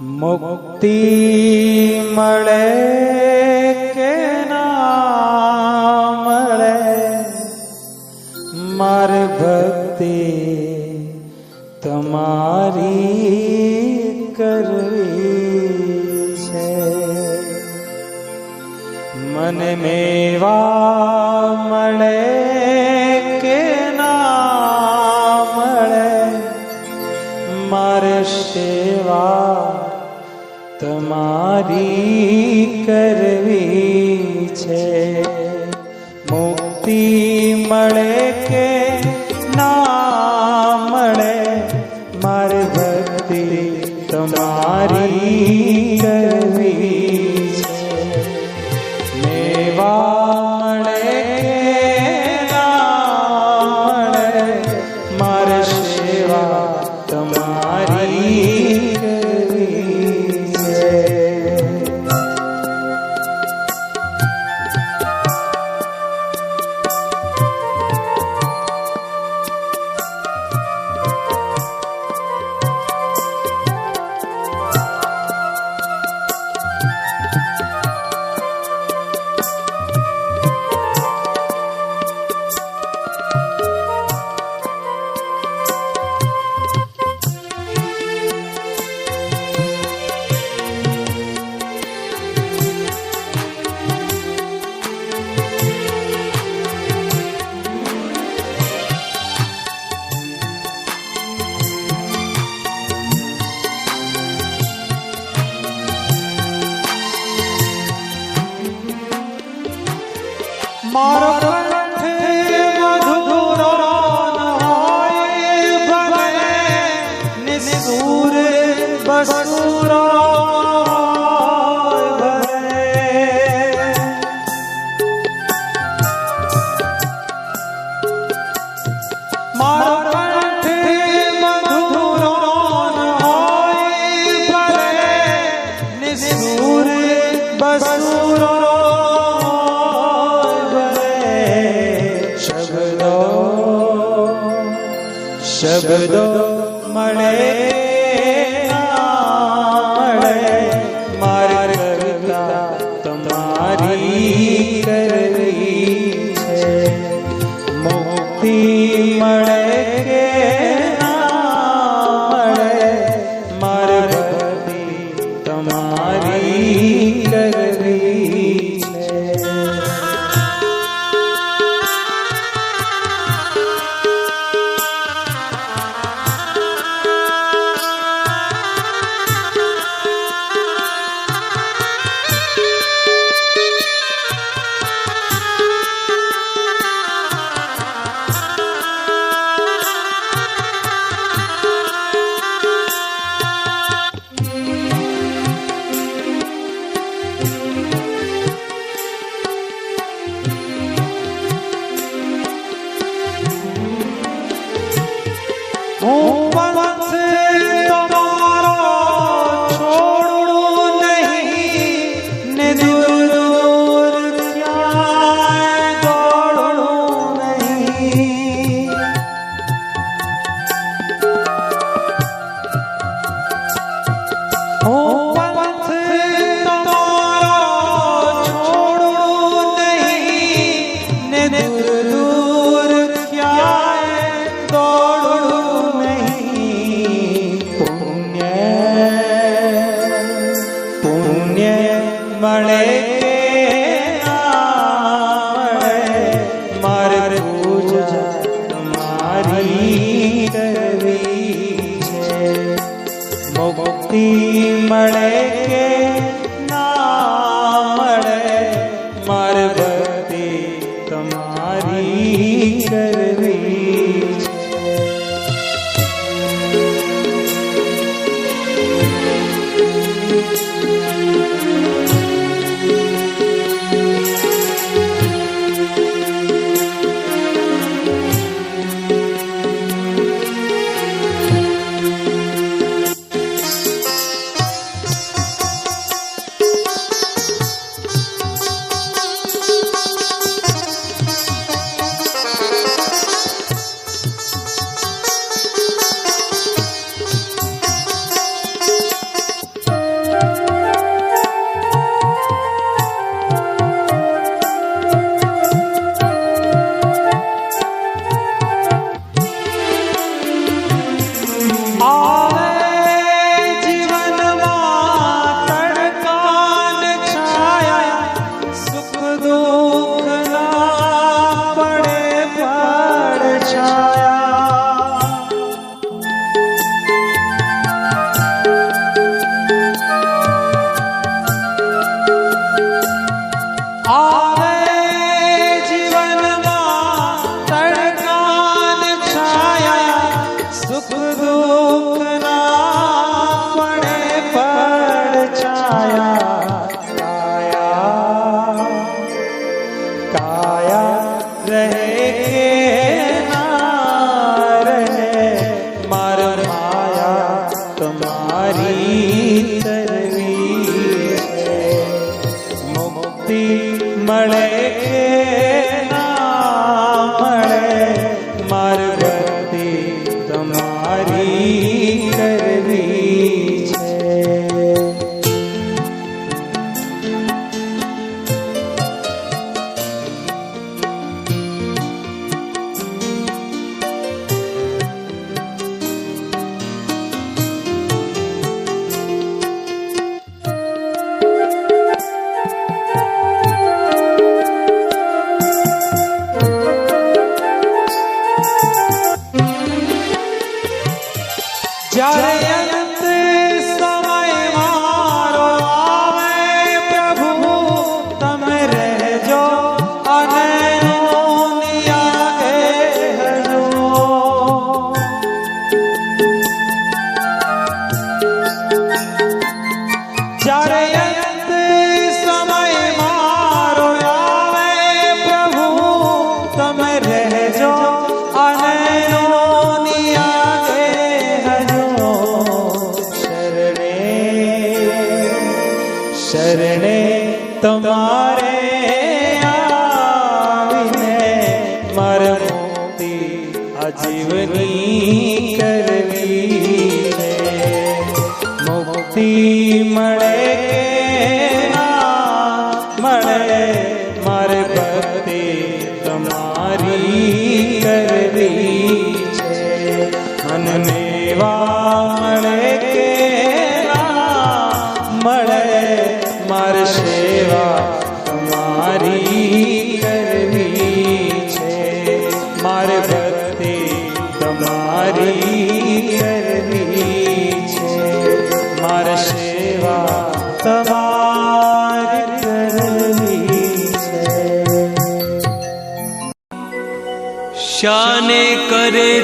મુક્તિ મળે કે ના મળે? માર ભક્તિ તમારી કરવી છે. મન મેવા મળે કે ના મળે? મારે છે तुम्हारी करवी મારો શબ્દો મળે. ती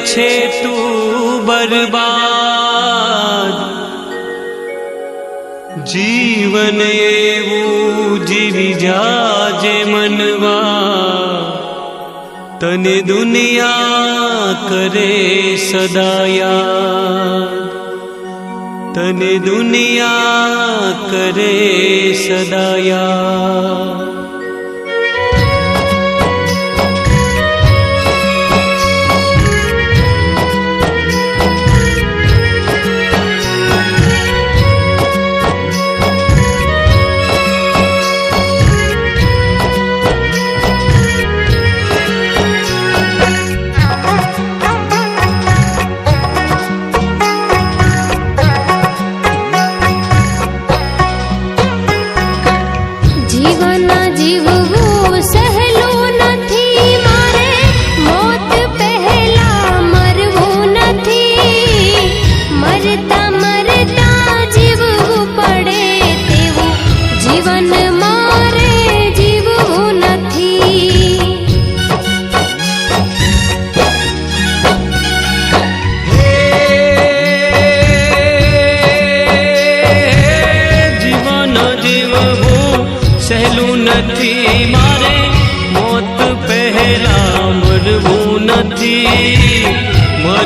છે તું બરબાદ. જીવન એવું જીવી જાજે મનવા. તને દુનિયા કરે સદાયા તને દુનિયા કરે સદાયા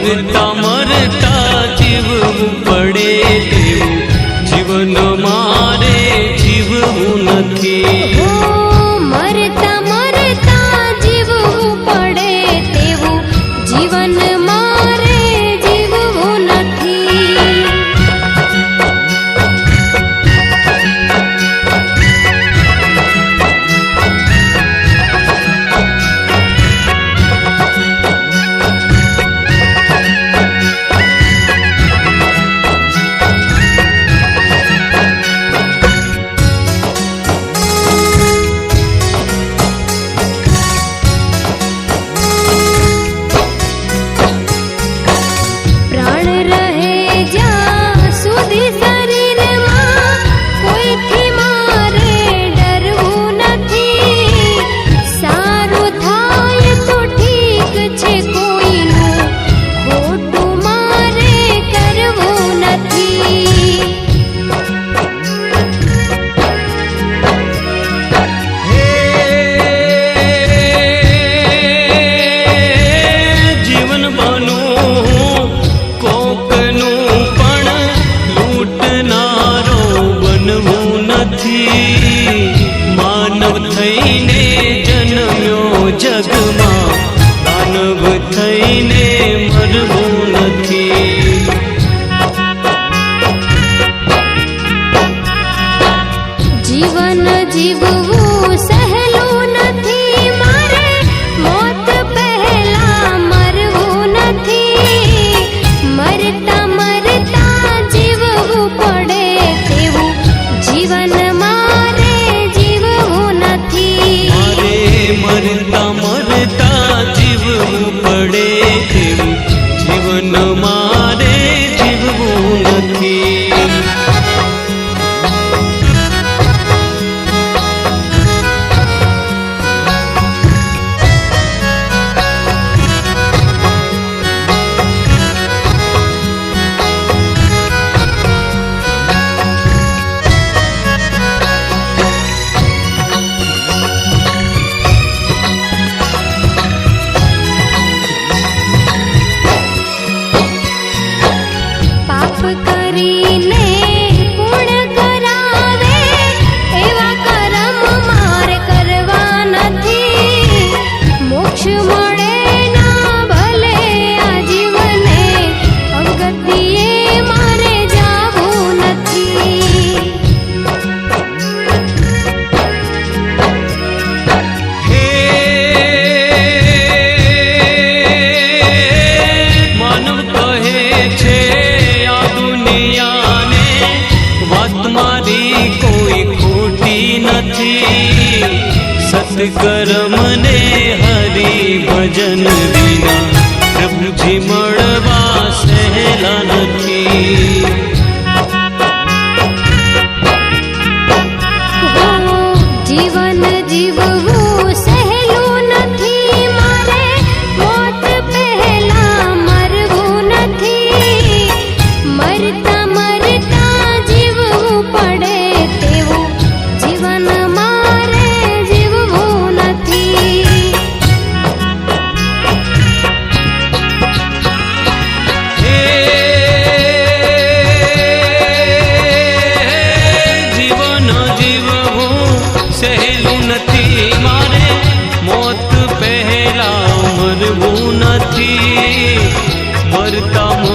Viên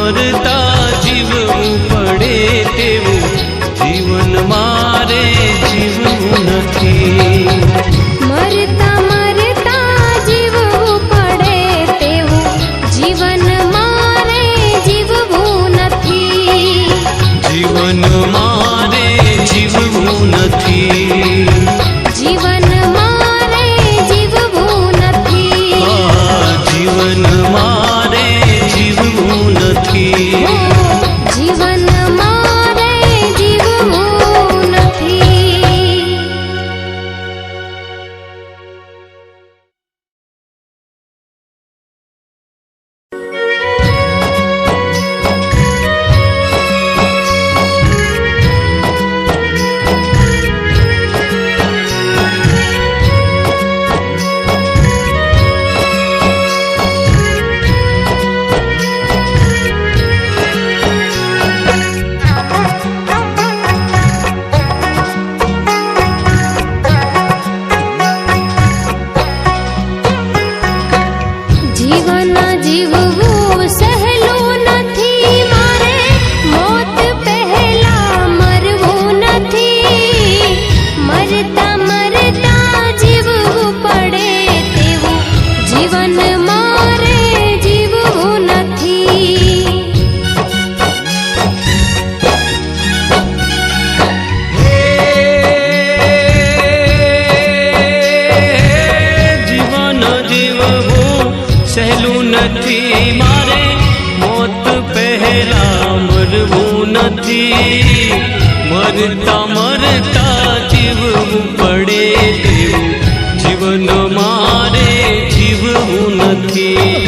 મરતા જીવવું પડે તેવું. જીવન મારે જીવવું નથી. સહેલું નથી મારે, મોત પહેલા મરવું નથી. મરતા મરતા જીવવું પડે તેવું. જીવન મારે જીવવું નથી.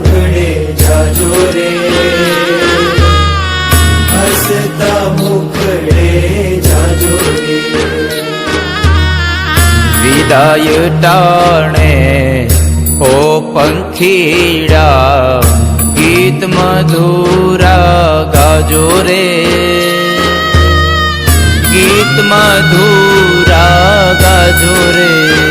વિદાય ટાણે ઓ પંખીડા ગીત મધુરા ગાજો રે. ગીત મધુરા ગાજો રે.